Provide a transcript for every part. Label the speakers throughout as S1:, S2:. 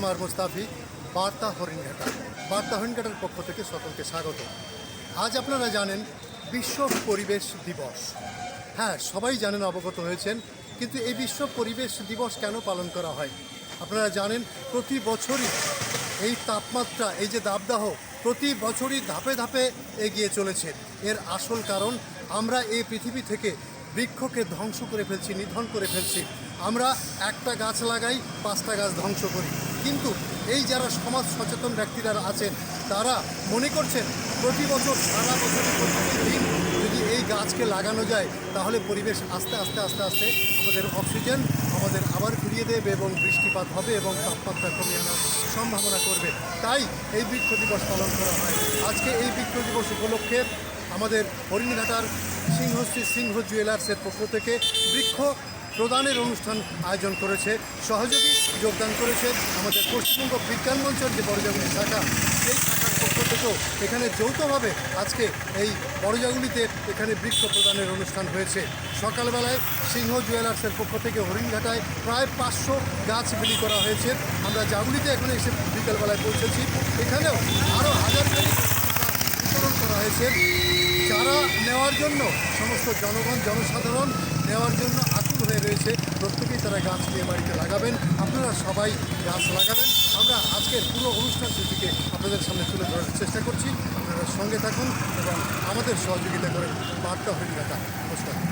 S1: কুমার মুস্তাফি, বার্তা হরিণঘাটা। বার্তা হরিণঘাটার পক্ষ থেকে সকলকে স্বাগত। আজ আপনারা জানেন বিশ্ব পরিবেশ দিবস। হ্যাঁ সবাই জানেন অবগত হয়েছেন, কিন্তু এই বিশ্ব পরিবেশ দিবস কেন পালন করা হয়? আপনারা জানেন প্রতি বছরই এই তাপমাত্রা, এই যে দাবদাহ প্রতি বছরই ধাপে ধাপে এগিয়ে চলেছে। এর আসল কারণ, আমরা এই পৃথিবী থেকে বৃক্ষকে ধ্বংস করে ফেলছি, নিধন করে ফেলছি। আমরা একটা গাছ লাগাই, পাঁচটা গাছ ধ্বংস করি। কিন্তু এই যারা সমাজ সচেতন ব্যক্তিরা আছেন, তারা মনে করছেন প্রতি বছর সারা বছরের দিন যদি এই গাছকে লাগানো যায়, তাহলে পরিবেশ আস্তে আস্তে আস্তে আস্তে আমাদের অক্সিজেন আমাদের আবার ফিরিয়ে দেবে এবং বৃষ্টিপাত হবে এবং তাপমাত্রা কমিয়ে আনার সম্ভাবনা করবে। তাই এই বৃক্ষ দিবস পালন করা হয়। আজকে এই বৃক্ষ দিবস উপলক্ষে আমাদের হরিণঘাটার সিংহশ্রী সিংহ জুয়েলার্সের পক্ষ থেকে বৃক্ষ প্রদানের অনুষ্ঠান আয়োজন করেছে, সহযোগী যোগদান করেছে আমাদের পশ্চিমবঙ্গ বিজ্ঞান মঞ্চের যে বড়জাগুলি শাখা, সেই শাখার পক্ষ থেকেও এখানে যৌথভাবে আজকে এই বড়জাগুলিতে এখানে বৃক্ষ প্রদানের অনুষ্ঠান হয়েছে। সকালবেলায় সিংহ জুয়েলার্সের পক্ষ থেকে হরিণঘাটায় প্রায় পাঁচশো গাছ বিলি করা হয়েছে। আমরা জাগুলিতে এখানে এসে বিকেলবেলায় পৌঁছেছি। এখানেও আরও হাজার বিতরণ করা হয়েছে। চারা নেওয়ার জন্য সমস্ত জনগণ, জনসাধারণ নেওয়ার জন্য রয়েছে, প্রত্যেকেই তারা গাছ নিয়ে বাড়িতে লাগাবেন। আপনারা সবাই গাছ লাগাবেন। আমরা আজকের পুরো অনুষ্ঠান সূচিকে আপনাদের সামনে তুলে ধরার চেষ্টা করছি। আপনারা সঙ্গে থাকুন এবং আমাদের সহযোগিতা করেন। বার্তা হরিণঘাটা নমস্কার।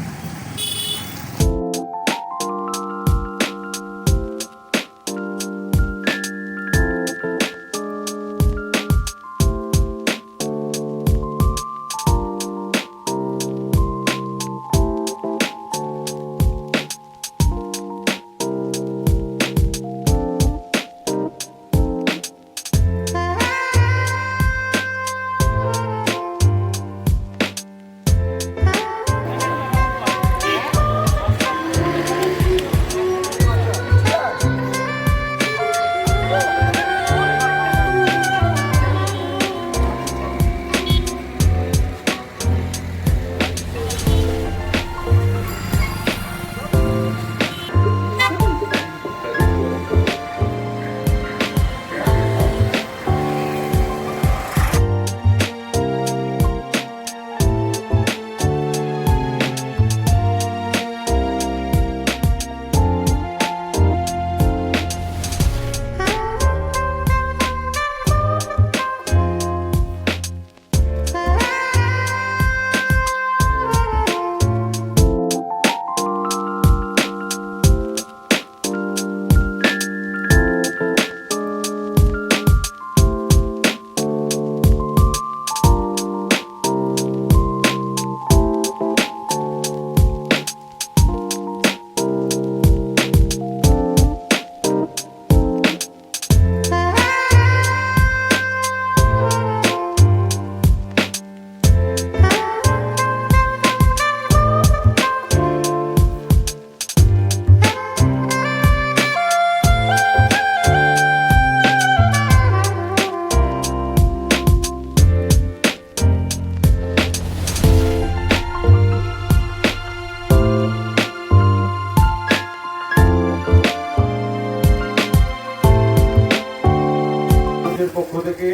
S2: আমাদের পক্ষ থেকে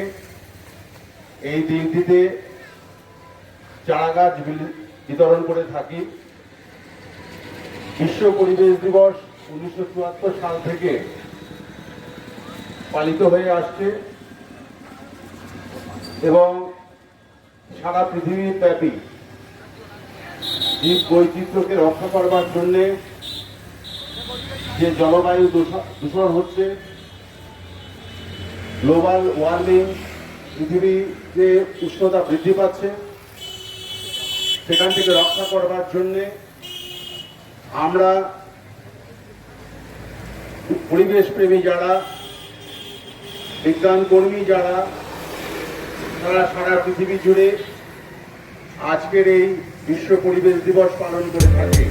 S2: এই দিনটিতে চারা গাছ বিতরণ করে থাকি। বিশ্ব পরিবেশ দিবস উনিশশো চুয়াত্তর সাল থেকে পালিত হয়ে আসছে এবং সারা পৃথিবী ব্যাপী জীব বৈচিত্র্যকে রক্ষা করবার জন্যে যে জলবায়ু দূষণ হচ্ছে গ্লোবাল ওয়ার্মিং পৃথিবী যে উষ্ণতা বৃদ্ধি পাচ্ছে, সেখান থেকে রক্ষা করবার জন্যে আমরা পরিবেশ প্রেমী যারা বিজ্ঞান কর্মী যারা, তারা সারা পৃথিবী জুড়ে আজকের এই বিশ্ব পরিবেশ দিবস পালন করে থাকে।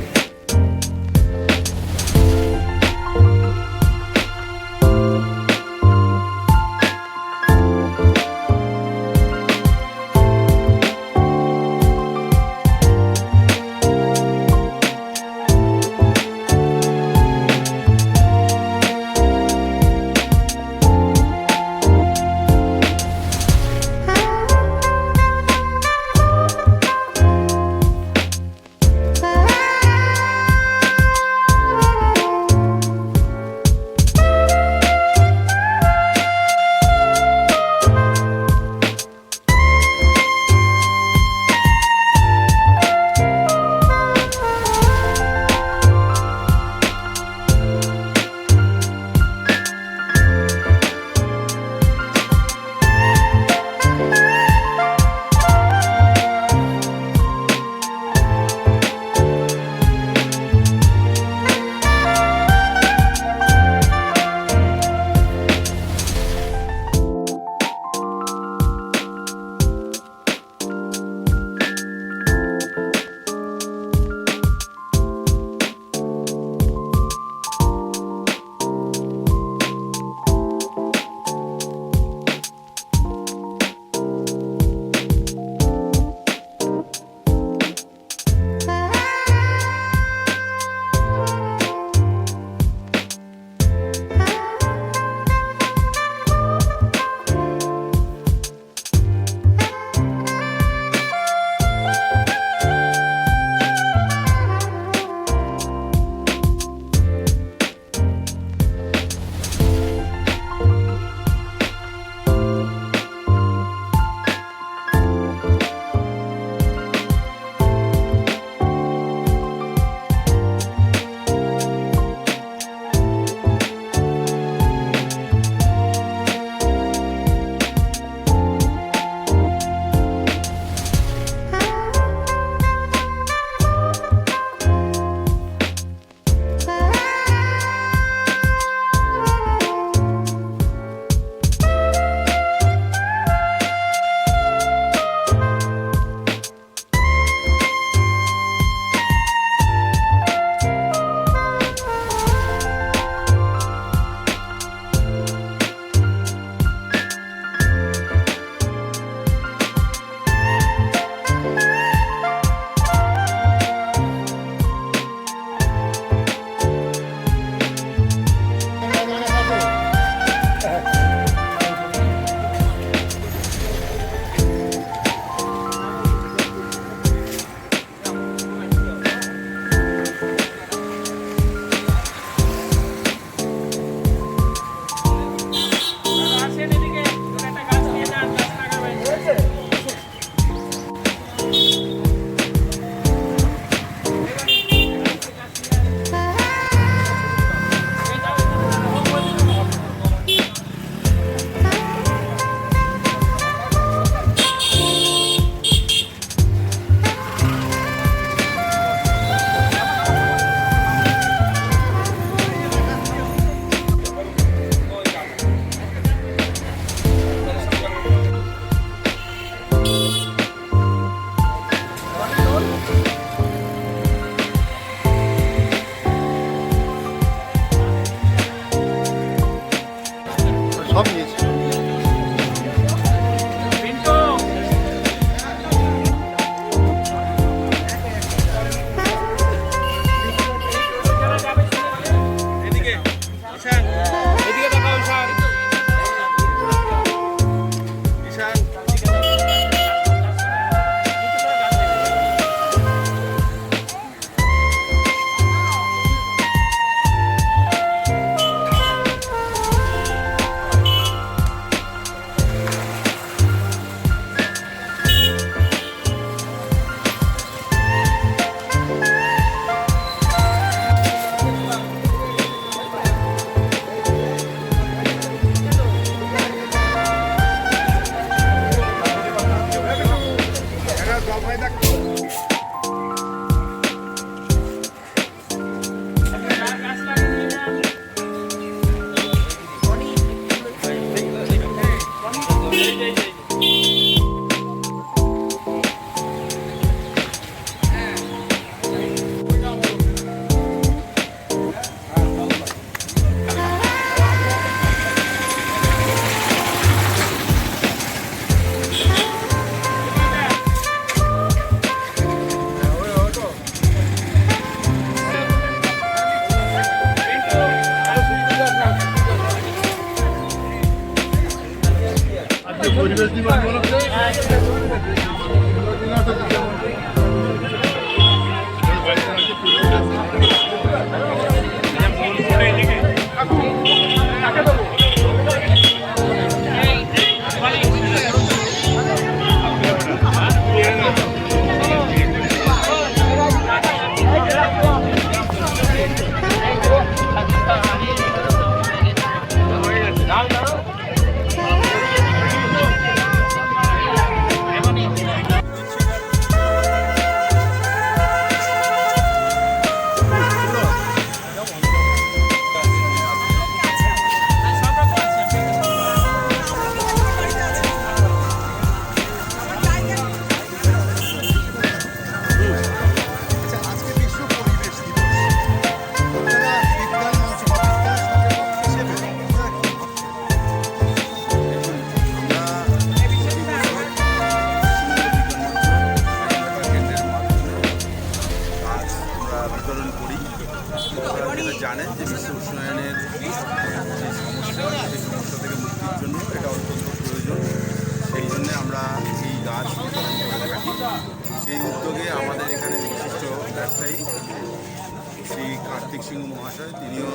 S2: কার্তিক সিংহ মহাশয় তিনিও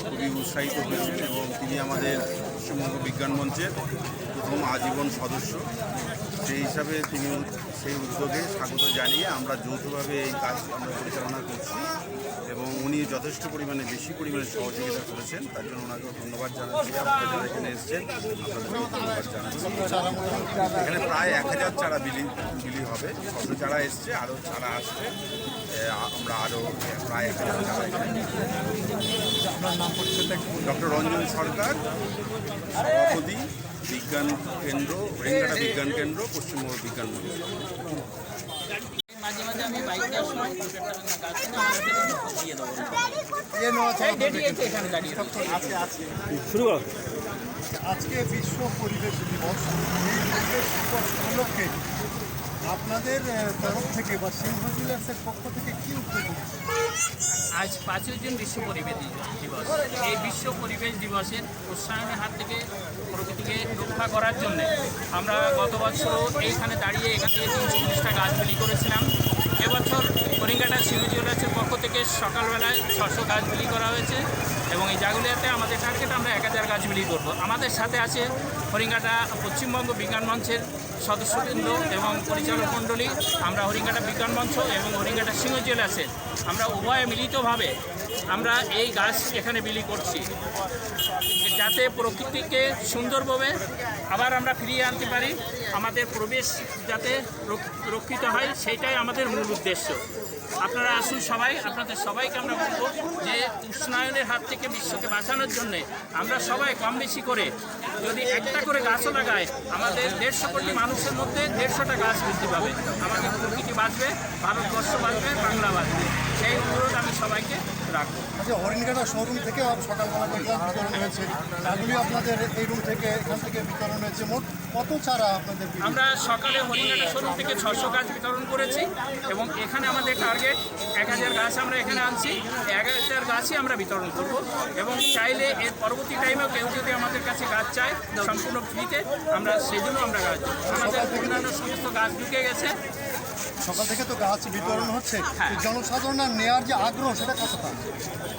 S2: খুবই উৎসাহিত হয়েছেন এবং তিনি আমাদের পশ্চিমবঙ্গ বিজ্ঞান মঞ্চের প্রথম আজীবন সদস্য। সেই হিসাবে তিনি সেই উদ্যোগে স্বাগত জানিয়ে আমরা যৌথভাবে এই কাজ আমরা পরিচালনা করছি এবং উনি যথেষ্ট পরিমাণে বেশি পরিমাণে সহযোগিতা করেছেন তার জন্য ওনাকে ধন্যবাদ জানাচ্ছি। আপনারা এখানে এসেছেন আপনাদেরকেও ধন্যবাদ জানাচ্ছি। এখানে প্রায় এক হাজার চারা বিলি বিলি হবে। ছশো চারা এসছে আরও চারা আসবে। এ, আমরা আরও প্রায় এক হাজার চারা
S1: আপনার নাম পরিচয়টা
S2: ডক্টর রঞ্জন সরকার সভাপতি বিজ্ঞান কেন্দ্র রেঙ্গাটা বিজ্ঞান কেন্দ্র পশ্চিমবঙ্গ বিজ্ঞান মন্দির।
S3: মাঝে মাঝে আমি বাইক সময় আছে এখানে দাঁড়িয়ে।
S1: আজকে বিশ্ব পরিবেশ দিবস। এই পরিবেশ দিবস উপলক্ষে আপনাদের তরফ থেকে বা সিংহ পক্ষ থেকে কি উদ্যোগ
S3: আজ পাঁচই জুন বিশ্ব পরিবেশ দিবস। এই বিশ্ব পরিবেশ দিবসের উৎসাহনের হাত থেকে প্রকৃতিকে রক্ষা করার জন্য আমরা গত বছর এইখানে দাঁড়িয়ে এখান থেকে তিনশো উনিশটা গাছ বিলি করেছিলাম। এবছর হরিঙ্গাটা সিংহ জুয়েলার্সের পক্ষ থেকে সকালবেলায় ছশো গাছ বিলি করা হয়েছে এবং এই জাগুলিয়াতে আমাদের টার্গেট আমরা এক হাজার গাছ বিলি করব। আমাদের সাথে আছে হরিঙ্গাটা পশ্চিমবঙ্গ বিজ্ঞান মঞ্চের সদস্যবৃন্দ এবং পরিচালক মণ্ডলী, আমরা হরিঙ্গাটা বিজ্ঞান মঞ্চ এবং হরিঙ্গাটা সিংহ জুয়েলার্সের আমরা উভয়ে মিলিতভাবে আমরা এই গাছ এখানে বিলি করছি। যাতে প্রকৃতিকে সুন্দরভাবে আবার আমরা ফিরিয়ে আনতে পারি, আমাদের প্রবেশ যাতে রক- রক্ষিত হয়, সেইটাই আমাদের মূল উদ্দেশ্য। আপনারা আসুন সবাই, আপনাদের সবাইকে আমরা বলব যে উষ্ণায়নের হাত থেকে বিশ্বকে বাঁচানোর জন্য আমরা সবাই কম বেশি করে যদি একটা করে গাছও লাগাই, আমাদের দেড়শো কোটি মানুষের মধ্যে দেড়শোটা গাছ বৃদ্ধি পাবে। আমাদের প্রকৃতি বাঁচবে, ভারতবর্ষ বাঁচবে, বাংলা বাঁচবে। সেই অনুরোধ আমি সবাইকে রাখব।
S1: আচ্ছা হরিণঘাটা শোরুম থেকে আপ- সকালবেলা দেখলাম বিতরণ হয়েছে আপনাদের এই রুম থেকে এখান থেকে বিতরণ হয়েছে মোট কত চারা আপনাদের
S3: আমরা সকালে হরিঙ্গাটা শোরুম থেকে ছশো গাছ বিতরণ করেছি এবং এখানে আমাদের টার্গেট এক হাজার গাছ আমরা এখানে আনছি। এক হাজার গাছই আমরা বিতরণ করব এবং চাইলে এর পরবর্তী টাইমেও কেউ যদি আমাদের কাছে গাছ চায় সম্পূর্ণ ফ্রিতে আমরা সেই জন্য আমরা গাছ। আমাদের অন্যান্য সমস্ত গাছ ঢুকে গেছে।
S1: সকাল থেকে তো গাছ বিতরণ হচ্ছে। জনসাধারণের নেওয়ার যে আগ্রহ, সেটা কতটা?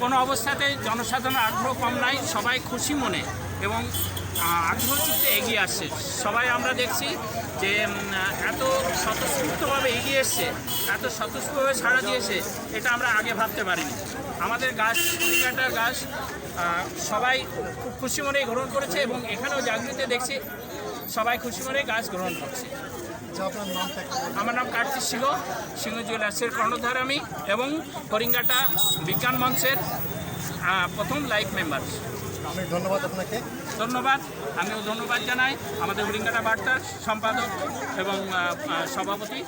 S3: কোনো অবস্থাতে জনসাধারণের আগ্রহ কম নাই, সবাই খুশি মনে এবং আগ্রহ চিত্তে এগিয়ে আসছে। সবাই আমরা দেখছি যে এত স্বতঃস্ফূর্তভাবে এগিয়ে এসছে, এত স্বতঃস্ফূর্তভাবে সাড়া দিয়েছে, এটা আমরা আগে ভাবতে পারিনি। আমাদের গাছ হরিকাটার গাছ সবাই খুব খুশি মনেই গ্রহণ করেছে এবং এখানেও জাগৃতিতে দেখছি, সবাই খুশি মনে গাছ গ্রহণ করছে। আমার নাম কার্তিক সিংহ সিংহ জুয়েলার্সের কর্ণধার আমি এবং হরিঙ্গাটা বিজ্ঞান মঞ্চের প্রথম লাইফ মেম্বার।
S1: আমি ধন্যবাদ আপনাকে।
S3: ধন্যবাদ আমিও ধন্যবাদ জানাই আমাদের হরিঙ্গাটা বার্তার সম্পাদক এবং সভাপতি।